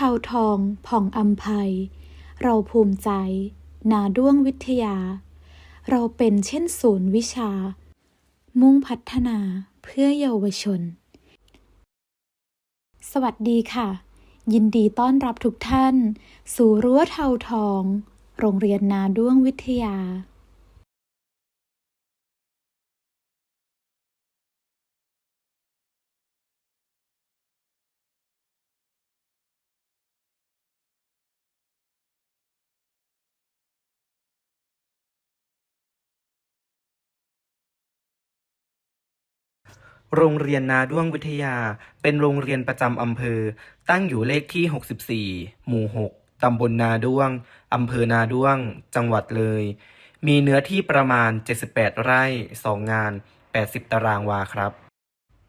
ทาทองผ่องอัมภัย เราภูมิใจ นาด้วงวิทยา เราเป็นเช่นศูนย์วิชา มุ่งพัฒนาเพื่อเยาวชน สวัสดีค่ะ ยินดีต้อนรับทุกท่าน สู่รั้วเทาทอง โรงเรียนนาด้วงวิทยา โรงเรียนนาด้วงวิทยา เป็นโรงเรียนประจำอำเภอ ตั้งอยู่เลขที่ 64 หมู่ 6 ตำบลนาด้วง อำเภอนาด้วง จังหวัดเลย มีเนื้อที่ประมาณ 78 ไร่ 2 งาน 80 ตารางวาครับ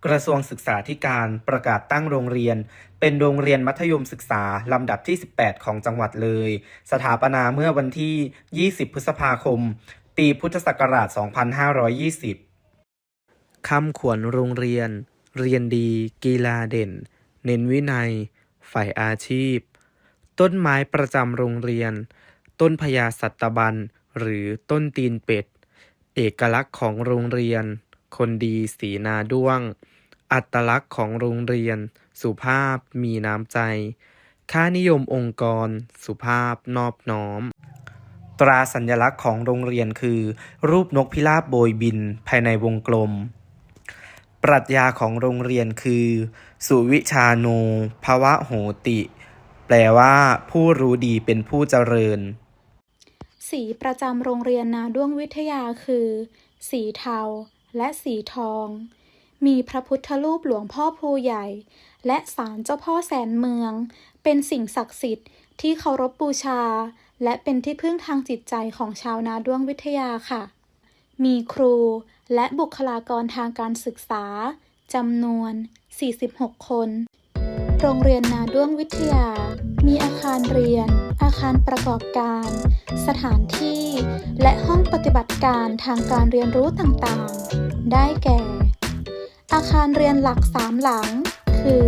กระทรวงศึกษาธิการประกาศตั้งโรงเรียน เป็นโรงเรียนมัธยมศึกษา ลำดับที่ 18 ของจังหวัดเลย สถาปนาเมื่อวันที่ 20 พฤษภาคม ปีพุทธศักราช 2520 คำขวัญโรงเรียน เรียนดี กีฬาเด่น เน้นวินัย ฝ่ายอาชีพ ต้นไม้ประจำโรงเรียน ต้นพญาสัตบัน หรือต้นตีนเป็ด เอกลักษณ์ของโรงเรียน คนดีสีนาด้วง อัตลักษณ์ของโรงเรียน สุภาพมีน้ำใจ ค่านิยมองค์กร สุภาพนอบน้อมตราสัญลักษณ์ของโรงเรียนคือ รูปนกพิราบโบยบินภายในวงกลม ปรัชญาของโรงเรียนคือ สุวิชาโนภวะโหติ แปลว่าผู้รู้ดีเป็นผู้เจริญ สีประจำโรงเรียนนาด้วงวิทยาคือ สีเทา และสีทอง มีพระพุทธรูปหลวงพ่อภูใหญ่ และศาลเจ้าพ่อแสนเมือง เป็นสิ่งศักดิ์สิทธิ์ที่เคารพบูชา และเป็นที่พึ่งทางจิตใจของชาวนาด้วงวิทยาค่ะ มีครูและบุคลากรทางการศึกษาจำนวน 46 คน โรงเรียนนาด้วงวิทยา มีอาคารเรียน อาคารประกอบการ สถานที่ และห้องปฏิบัติการทางการเรียนรู้ต่างๆ ได้แก่ อาคารเรียนหลักสามหลัง คือ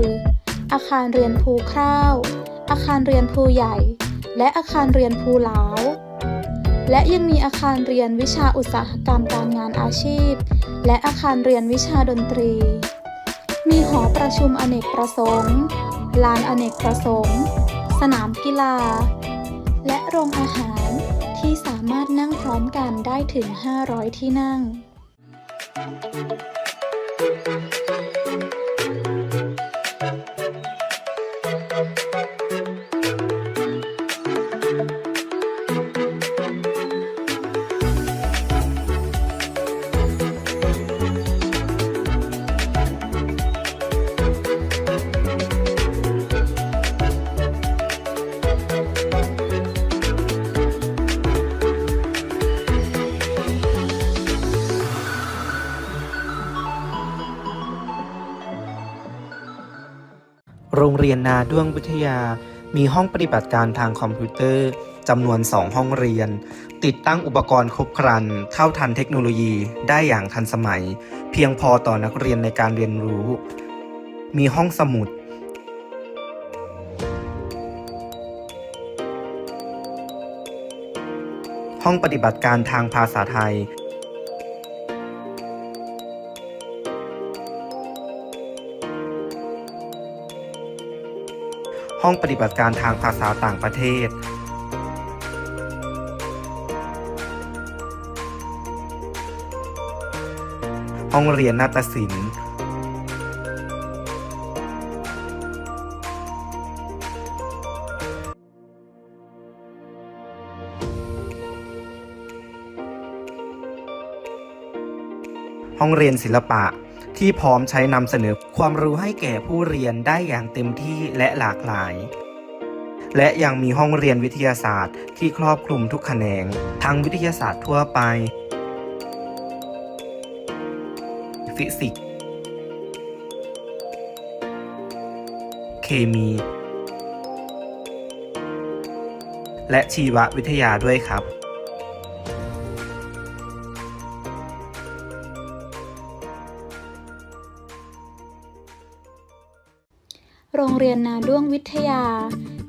อาคารเรียนภูคร่าว อาคารเรียนภูใหญ่ และอาคารเรียนภูหลาว และยังมีอาคารเรียนวิชาอุตสาหกรรมการงานอาชีพ และอาคารเรียนวิชาดนตรี มีหอประชุมอเนกประสงค์ลานอเนกประสงค์ สนามกีฬา และโรงอาหารที่สามารถนั่งพร้อมกันได้ถึง 500 ที่นั่ง โรงเรียนนาด้วงวิทยา มีห้องปฏิบัติการทางคอมพิวเตอร์จำนวน 2 ห้องเรียน ติดตั้งอุปกรณ์ครบครัน เท่าทันเทคโนโลยีได้อย่างทันสมัย เพียงพอต่อนักเรียนในการเรียนรู้ มีห้องสมุด ห้องปฏิบัติการทางภาษาไทย ห้องปฏิบัติการทางภาษาต่างประเทศ ห้องเรียนนาฏศิลป์ ห้องเรียนศิลปะ ที่พร้อมใช้นำเสนอความรู้ให้แก่ผู้เรียนได้อย่างเต็มที่และหลากหลาย และยังมีห้องเรียนวิทยาศาสตร์ที่ครอบคลุมทุกแขนง ทั้งวิทยาศาสตร์ทั่วไป ฟิสิกส์ เคมี และชีววิทยาด้วยครับ รงเรียนนาด้วงวิทยา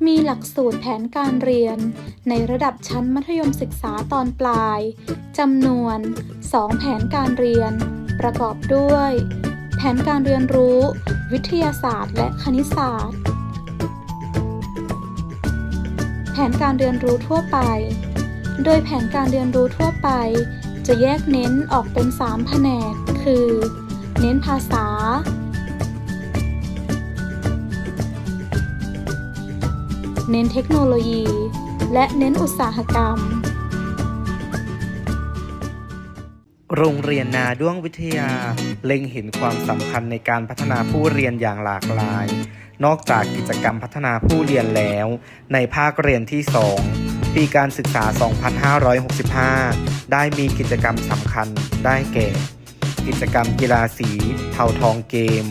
มีหลักสูตรแผนการเรียน ในระดับชั้นมัธยมศึกษาตอนปลายจำนวน 2 แผนการเรียน ประกอบด้วย แผนการเรียนรู้ วิทยาศาสตร์ และคณิตศาสตร์ แผนการเรียนรู้ทั่วไป โดยแผนการเรียนรู้ทั่วไป จะแยกเน้นออกเป็น 3 แผนก คือ เน้นภาษา เน้นเทคโนโลยี และเน้นอุตสาหกรรม โรงเรียนนาด้วงวิทยา เล็งเห็นความสำคัญในการพัฒนาผู้เรียนอย่างหลากหลาย นอกจากกิจกรรมพัฒนาผู้เรียนแล้ว ในภาคเรียนที่ 2 ปีการศึกษา 2565 ได้มีกิจกรรมสำคัญได้แก่ กิจกรรมกีฬาสีเทาทองเกม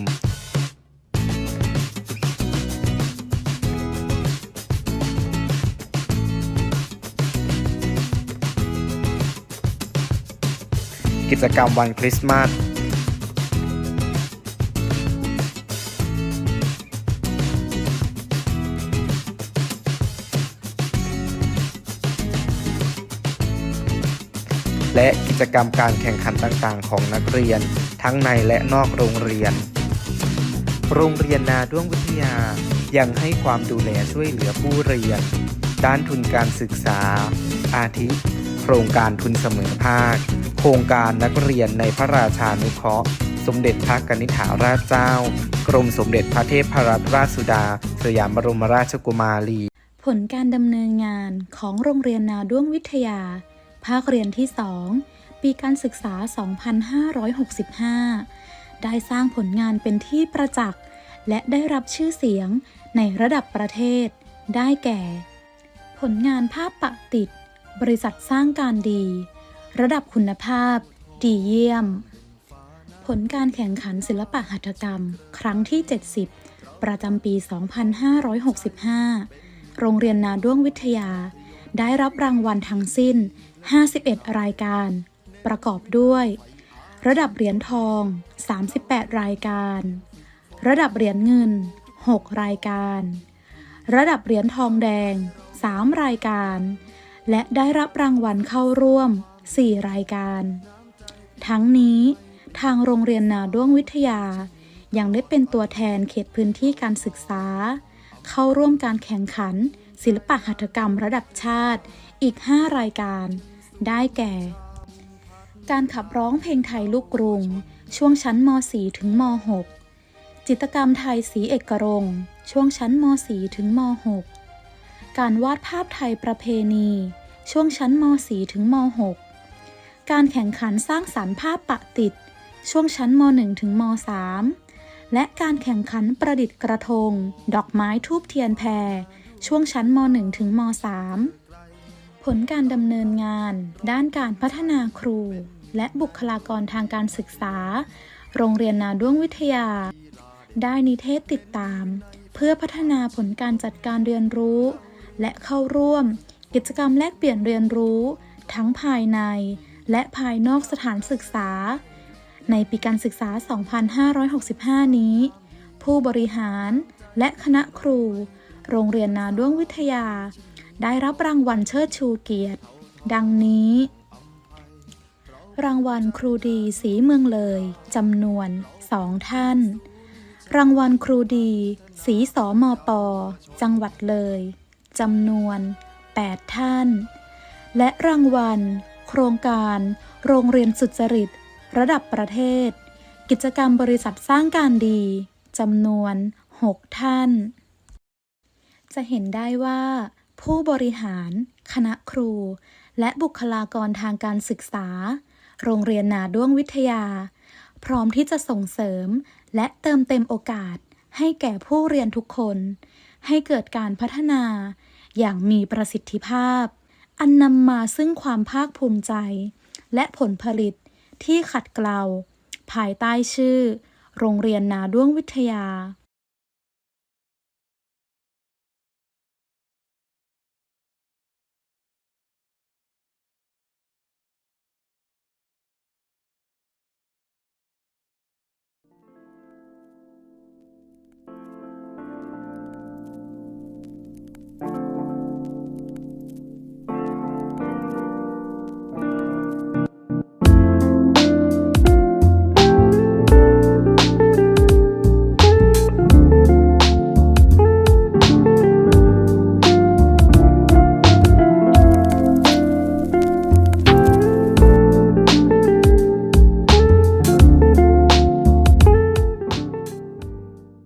กิจกรรมวันคริสต์มาสและกิจกรรมการแข่งขันต่างๆ ของนักเรียน ทั้งในและนอกโรงเรียน โรงเรียนนาด้วงวิทยายังให้ความดูแลช่วยเหลือผู้เรียน ด้านทุนการศึกษา อาทิ โครงการทุนเสมอภาค ครงการนักเรียนในพระราชานุเคราะห์ สมเด็จพระกนิษฐาราชเจ้า กรมสมเด็จพระเทพรัตนราชสุดา สยามบรมราชกุมารี ผลการดำเนินงานของโรงเรียนนาด้วงวิทยา ภาคเรียนที่ 2 ปีการศึกษา 2565 ได้สร้างผลงานเป็นที่ประจักษ์ และได้รับชื่อเสียงในระดับประเทศ ได้แก่ ผลงานภาพปะติด บริษัทสร้างการดี ระดับคุณภาพ ดีเยี่ยม ผลการแข่งขันศิลปะหัตถกรรม ครั้งที่ 70 ประจำปี 2565 โรงเรียนนาด้วงวิทยา ได้รับรางวัลทั้งสิ้น 51 รายการ ประกอบด้วย ระดับเหรียญทอง 38 รายการ ระดับเหรียญเงิน 6 รายการ ระดับเหรียญทองแดง 3 รายการ และได้รับรางวัลเข้าร่วม 4 รายการ ทั้งนี้ทางโรงเรียนนาด้วงวิทยา ยังได้เป็นตัวแทนเขตพื้นที่การศึกษา เข้าร่วมการแข่งขัน ศิลปะหัตถกรรมระดับชาติอีก 5 รายการ ได้แก่ การขับร้องเพลงไทยลูกกรุง ช่วงชั้นม .4 ถึงม .6 จิตรกรรมไทยสีเอกรงช่วงชั้นม .4 ถึงม .6 การวาดภาพไทยประเพณี ช่วงชั้นม .4 ถึงม .6 การแข่งขันสร้างสรรค์ภาพปะติด ช่วงชั้นม .1 ถึงม .3 และการแข่งขันประดิษฐ์กระทง ดอกไม้ทูบเทียนแพร ช่วงชั้นม .1 ถึงม .3 ผลการดำเนินงาน ด้านการพัฒนาครู และบุคลากรทางการศึกษา โรงเรียนนาด้วงวิทยา ได้นิเทศติดตาม เพื่อพัฒนาผลการจัดการเรียนรู้ และเข้าร่วม กิจกรรมแลกเปลี่ยนเรียนรู้ ทั้งภายใน และภายนอกสถานศึกษา ในปีการศึกษา 2565 นี้ ผู้บริหารและคณะครู โรงเรียนนาด้วงวิทยา ได้รับรางวัลเชิดชูเกียรติ ดังนี้ รางวัลครูดีสีเมืองเลยจำนวน2ท่าน รางวัลครูดีสีสอมอปอจังหวัดเลยจำนวน 8 ท่าน และรางวัล ครงการ โรงเรียนสุจริต ระดับประเทศ กิจกรรมบริษัทสร้างการดีจำนวน 6 ท่าน จะเห็นได้ว่า ผู้บริหาร คณะครู และบุคลากรทางการศึกษา โรงเรียนนาด้วงวิทยา พร้อมที่จะส่งเสริม และเติมเต็มโอกาส ให้แก่ผู้เรียนทุกคน ให้เกิดการพัฒนา อย่างมีประสิทธิภาพ อันนำมาซึ่งความภาคภูมิใจ และผลผลิตที่ขัดเกลา ภายใต้ชื่อ โรงเรียนนาด้วงวิทยา